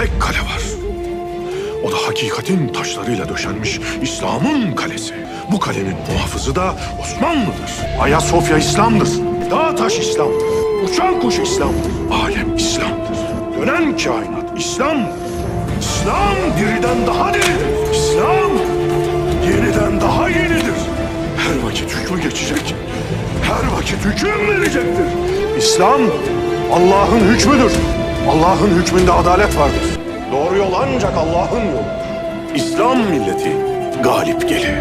tek kale var. O da hakikatin taşlarıyla döşenmiş İslam'ın kalesi. Bu kalenin muhafızı da Osmanlı'dır. Ayasofya İslam'dır. Dağ taş İslam'dır. Uçan kuş İslam'dır. Alem İslam'dır. Dönen kainat İslam'dır. İslam diriden daha diridir. İslam yeniden daha yenidir. Her vakit hükmü geçecek. Her vakit hüküm verecektir. İslam Allah'ın hükmüdür. Allah'ın hükmünde adalet vardır. Doğru yol ancak Allah'ın yolu. İslam milleti galip gelir.